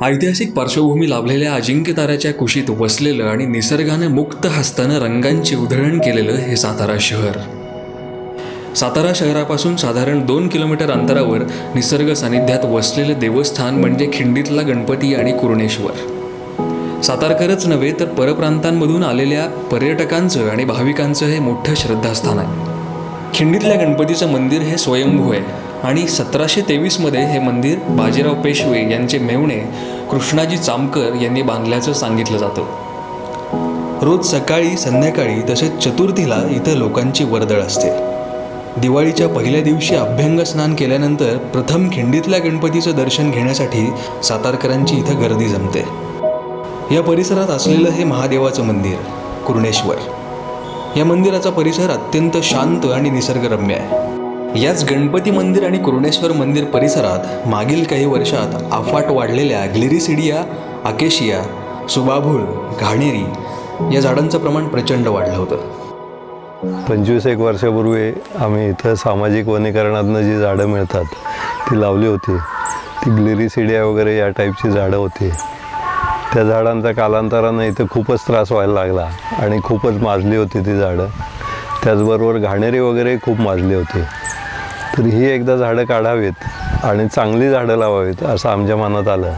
ऐतिहासिक पार्श्वभूमी लाभलेल्या अजिंक्य ताऱ्याच्या कुशीत वसलेलं आणि निसर्गानं मुक्त हस्तानं रंगांची उधळण केलेलं हे सातारा शहर. सातारा शहरापासून साधारण दोन किलोमीटर अंतरावर निसर्ग सानिध्यात वसलेलं देवस्थान म्हणजे खिंडीतला गणपती आणि कुरणेश्वर. सातारकरच नव्हे तर परप्रांतांमधून आलेल्या पर्यटकांचं आणि भाविकांचं हे मोठं श्रद्धास्थान आहे. खिंडीतल्या गणपतीचं मंदिर हे स्वयंभू आहे. आणि सतराशे तेवीसमध्ये हे मंदिर बाजीराव पेशवे यांचे मेवणे कृष्णाजी चामकर यांनी बांधल्याचं सांगितलं जातं. रोज सकाळी संध्याकाळी तसेच चतुर्थीला इथं लोकांची वर्दळ असते. दिवाळीच्या पहिल्या दिवशी अभ्यंग स्नान केल्यानंतर प्रथम खिंडीतल्या गणपतीचं दर्शन घेण्यासाठी सातारकरांची इथं गर्दी जमते. या परिसरात असलेलं हे महादेवाचं मंदिर कुर्णेश्वर. या मंदिराचा परिसर अत्यंत शांत आणि निसर्गरम्य आहे. याच गणपती मंदिर आणि कुर्णेश्वर मंदिर परिसरात मागील काही वर्षात आफाट वाढलेल्या ग्लिरिसिडिया आकेशिया सुबाभूळ घाणेरी या झाडांचं प्रमाण प्रचंड वाढलं होतं. पंचवीस एक वर्षापूर्वी आम्ही इथं सामाजिक वनीकरणातनं जी झाडं मिळतात ती लावली होती. ती ग्लिरिसिडिया वगैरे या टाईपची झाडं होती. त्या झाडांचा कालांतरानं इथं खूपच त्रास व्हायला लागला आणि खूपच माजली होती ती झाडं. त्याचबरोबर घाणेरी वगैरे खूप माजली होती. तर ही एकदा झाडं काढावीत आणि चांगली झाडं लावावीत असं आमच्या मनात आलं.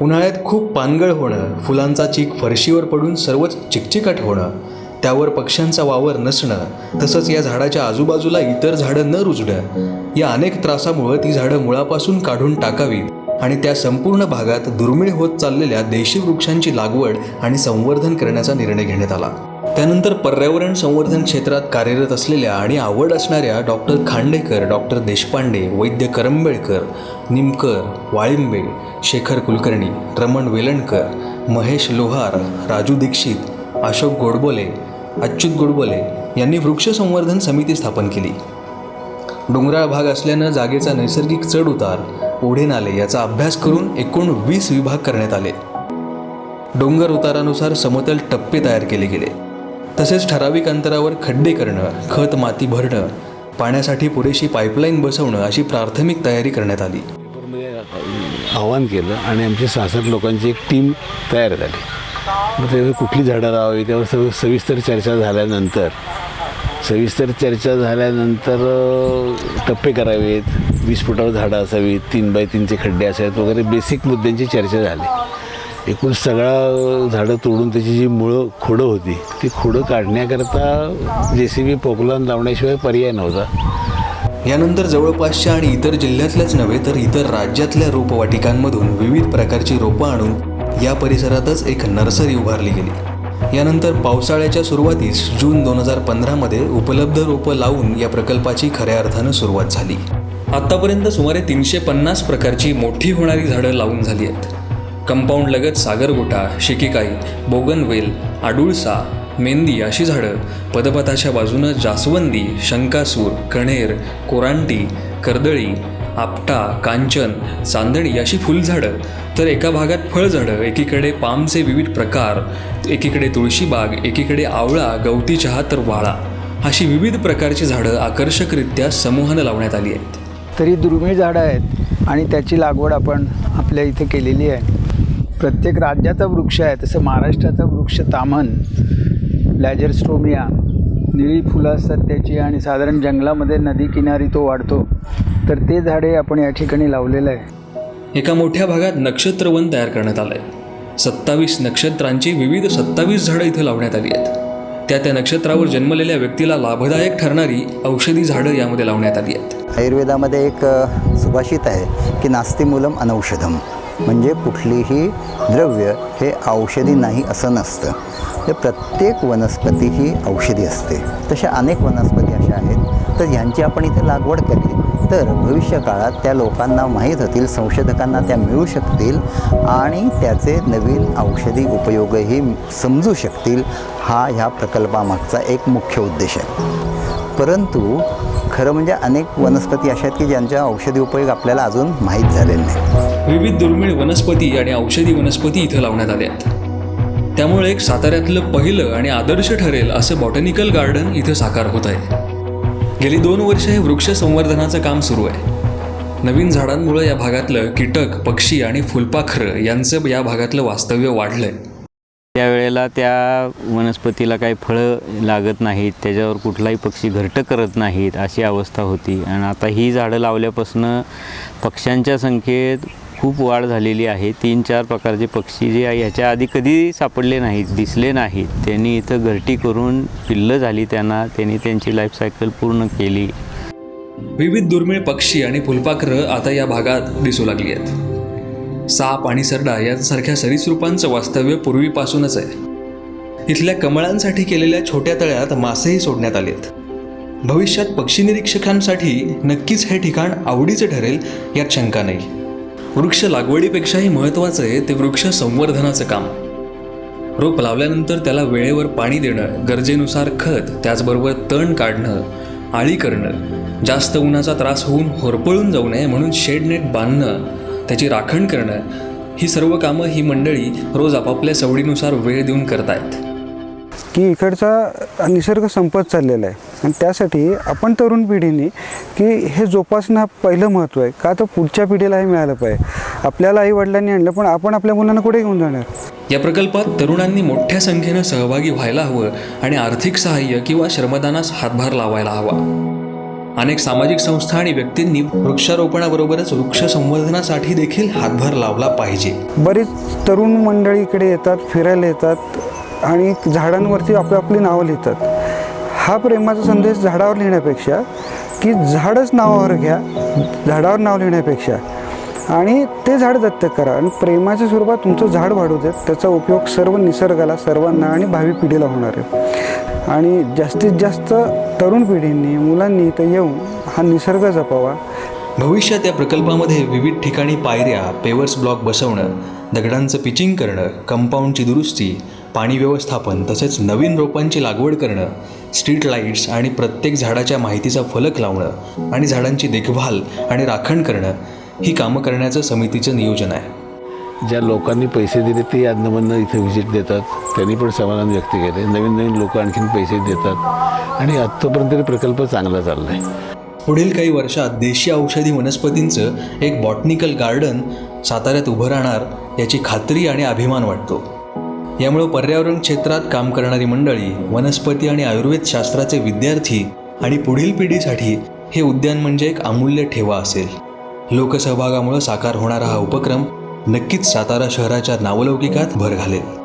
उन्हाळ्यात खूप पानगळ होणं फुलांचा चीक फरशीवर पडून सर्वच चिकचिकट होणं त्यावर पक्ष्यांचा वावर नसणं तसंच या झाडाच्या आजूबाजूला इतर झाडं न रुजणं या अनेक त्रासामुळं ती झाडं मुळापासून काढून टाकावीत आणि त्या संपूर्ण भागात दुर्मिळ होत चाललेल्या देशी वृक्षांची लागवड आणि संवर्धन करण्याचा निर्णय घेण्यात आला. त्यानंतर पर्यावरण संवर्धन क्षेत्रात कार्यरत असलेल्या आणि आवड असणाऱ्या डॉक्टर खांडेकर डॉक्टर देशपांडे वैद्य करंबेळकर निमकर वाळिंबे शेखर कुलकर्णी रमण वेलणकर महेश लोहार राजू दीक्षित अशोक गोडबोले अच्युत गोडबोले यांनी वृक्ष संवर्धन समिती स्थापन केली. डोंगराळ भाग असल्यानं जागेचा नैसर्गिक चढ उतार ओढे नाले याचा अभ्यास करून एकूण वीस विभाग करण्यात आले. डोंगर उतारानुसार समतल टप्पे तयार केले गेले. तसेच ठराविक अंतरावर खड्डे करणं खत माती भरणं पाण्यासाठी पुरेशी पाईपलाईन बसवणं अशी प्राथमिक तयारी करण्यात आली. आव्हान केलं आणि आमची सहासष्ट लोकांची एक टीम तयार झाली. मग त्यावेळी कुठली झाडं लावावी त्यावर सगळं सविस्तर चर्चा झाल्यानंतर सविस्तर चर्चा झाल्यानंतर टप्पे करावेत वीस फुटावर झाडं असावीत तीन बाय तीनचे खड्डे असावेत वगैरे बेसिक मुद्द्यांची चर्चा झाली. एकूण सगळा झाडं तोडून त्याची जी मुळं खोडं होती ती खोडं काढण्याकरता जे सी बी पोकलान लावण्याशिवाय पर्याय नव्हता. यानंतर जवळपासच्या आणि इतर जिल्ह्यातल्याच नव्हे तर इतर राज्यातल्या रोपवाटिकांमधून विविध प्रकारची रोपं आणून या परिसरातच एक नर्सरी उभारली गेली. यानंतर पावसाळ्याच्या सुरुवातीस जून दोन हजार पंधरामध्ये उपलब्ध रोपं लावून या प्रकल्पाची खऱ्या अर्थानं सुरुवात झाली. आत्तापर्यंत सुमारे तीनशे पन्नास प्रकारची मोठी होणारी झाडं लावून झाली आहेत. कंपाऊंड लगत सागरगोटा शिकिकाई बोगनवेल आडुळसा मेंदी अशी झाडं पदपथाच्या बाजूनं जास्वंदी शंकासूर कणेर कोरांटी कर्दळी आपटा कांचन चांदणी अशी फुलझाडं. तर एका भागात फळझाडं एकीकडे पामचे विविध प्रकार एकीकडे तुळशीबाग एकीकडे आवळा गवती चहा तर वाळा. अशी विविध प्रकारची झाडं आकर्षकरित्या समूहानं लावण्यात आली आहेत. तरी दुर्मिळ झाडं आहेत आणि त्याची लागवड आपण आपल्या इथे केलेली आहे. प्रत्येक राज्याचा वृक्ष आहे. तसं महाराष्ट्राचा वृक्ष तामन लॅजरस्ट्रोमिया निळी फुलं असतात त्याची आणि साधारण जंगलामध्ये नदी किनारी तो वाढतो. तर ते झाडे आपण या ठिकाणी लावलेलं आहे. एका मोठ्या भागात नक्षत्रवन तयार करण्यात आलंय. सत्तावीस नक्षत्रांची विविध सत्तावीस झाडं इथं लावण्यात आली आहेत. त्या त्या नक्षत्रावर जन्मलेल्या व्यक्तीला लाभदायक ठरणारी औषधी झाडं यामध्ये लावण्यात आली आहेत. आयुर्वेदामध्ये एक सुभाषित आहे की नास्ति मूलम अनौषधम. म्हणजे कुठलीही द्रव्य हे औषधी नाही असं नसतं. तर प्रत्येक वनस्पती ही औषधी असते. तशा अनेक वनस्पती अशा आहेत. तर ह्यांची आपण इथे लागवड केली तर भविष्य काळात त्या लोकांना माहीत होतील संशोधकांना त्या मिळू शकतील आणि त्याचे नवीन औषधी उपयोगही समजू शकतील. हा ह्या प्रकल्पामागचा एक मुख्य उद्देश आहे. परंतु खरं म्हणजे अनेक वनस्पती अशा आहेत की ज्यांच्या औषधी उपयोग आपल्याला अजून माहीत झालेले नाही. विविध दुर्मिळ वनस्पती आणि औषधी वनस्पती इथं लावण्यात आल्या आहेत. त्यामुळे एक साताऱ्यातलं पहिलं आणि आदर्श ठरेल असं बॉटनिकल गार्डन इथं साकार होत आहे. गेली दोन वर्ष हे वृक्ष संवर्धनाचं काम सुरू आहे. नवीन झाडांमुळे या भागातलं कीटक पक्षी आणि फुलपाखरं यांचं या भागातलं वास्तव्य वाढलं आहे त्यावेळेला त्या वनस्पतीला काही फळं लागत नाहीत त्याच्यावर कुठलाही पक्षी घरटं करत नाहीत अशी अवस्था होती. आणि आता ही झाडं लावल्यापासून पक्ष्यांच्या संख्येत खूप वाढ झालेली आहे. तीन चार प्रकारचे पक्षी जे आहे ह्याच्या आधी कधी सापडले नाहीत दिसले नाहीत त्यांनी इथं घरटी करून पिल्लं झाली त्यांना त्यांनी त्यांची लाईफ सायकल पूर्ण केली. विविध दुर्मिळ पक्षी आणि फुलपाखरं आता या भागात दिसू लागली आहेत. साप आणि सरडा यांसारख्या सरीसृपांचं वास्तव्य पूर्वीपासूनच आहे. इथल्या कमळांसाठी केलेल्या छोट्या तळ्यात मासेही सोडण्यात आलेत. भविष्यात पक्षी निरीक्षकांसाठी नक्कीच हे ठिकाण आवडीचं ठरेल यात शंका नाही. वृक्ष लागवडीपेक्षाही महत्त्वाचं आहे ते वृक्ष संवर्धनाचं काम. रोप लावल्यानंतर त्याला वेळेवर पाणी देणं गरजेनुसार खत त्याचबरोबर तण काढणं आळी करणं जास्त उन्हाचा त्रास होऊन होरपळून जाऊ नये म्हणून शेडनेट बांधणं त्याची राखण करणं ही सर्व कामं ही मंडळी रोज आपापल्या सवडीनुसार वेळ देऊन करतायत. की इकडचा निसर्ग संपत चाललेला आहे. आणि त्यासाठी आपण तरुण पिढीने की हे जोपासणं हा पहिलं महत्त्व आहे. का तर पुढच्या पिढीला हे मिळालं पाहिजे. आपल्याला आई वडिलांनी आणलं पण आपण आपल्या मुलांना कुठे घेऊन जाणार? या प्रकल्पात तरुणांनी मोठ्या संख्येनं सहभागी व्हायला हवं आणि आर्थिक सहाय्य किंवा श्रमदानास हातभार लावायला हवा. अनेक सामाजिक संस्था आणि व्यक्तींनी वृक्षारोपणाबरोबरच वृक्ष संवर्धनासाठी देखील हातभार लावला पाहिजे. बरीच तरुण मंडळी इकडे येतात फिरायला येतात आणि झाडांवरती आपली आपली नावं लिहितात. हा प्रेमाचा संदेश झाडावर लिहिण्यापेक्षा की झाडच नावावर घ्या झाडावर नाव लिहिण्यापेक्षा. आणि ते झाड दत्तक करा आणि प्रेमाच्या स्वरूपात तुमचं झाड वाढू देत त्याचा उपयोग सर्व निसर्गाला सर्वांना आणि भावी पिढीला होणार आहे. आणि जास्तीत जास्त तरुण पिढींनी मुलांनी इथं येऊन हा निसर्ग जपावा. भविष्यात या प्रकल्पामध्ये विविध ठिकाणी पायऱ्या पेवर्स ब्लॉक बसवणं दगडांचं पिचिंग करणं कंपाऊंडची दुरुस्ती पाणी व्यवस्थापन तसेच नवीन रोपांची लागवड करणं स्ट्रीट लाईट्स आणि प्रत्येक झाडाच्या माहितीचा फलक लावणं आणि झाडांची देखभाल आणि राखण करणं ही कामं करण्याचं समितीचं नियोजन आहे. ज्या लोकांनी पैसे दिले ते अन्नबन्न इथे व्हिजिट देतात. त्यांनी पण समाधान व्यक्त केले नवीन नवीन लोक आणखीन पैसे देतात. आणि आत्तापर्यंत तरी प्रकल्प चांगला चालला आहे पुढील काही वर्षात देशी औषधी वनस्पतींचं एक बॉटनिकल गार्डन साताऱ्यात उभं राहणार याची खात्री आणि अभिमान वाटतो. यामुळं पर्यावरण क्षेत्रात काम करणारी मंडळी वनस्पती आणि आयुर्वेद शास्त्राचे विद्यार्थी आणि पुढील पिढीसाठी हे उद्यान म्हणजे एक अमूल्य ठेवा असेल. लोकसहभागामुळे साकार होणारा हा उपक्रम नक्कीच सातारा शहराच्या नावलौकिकात भर घालेल.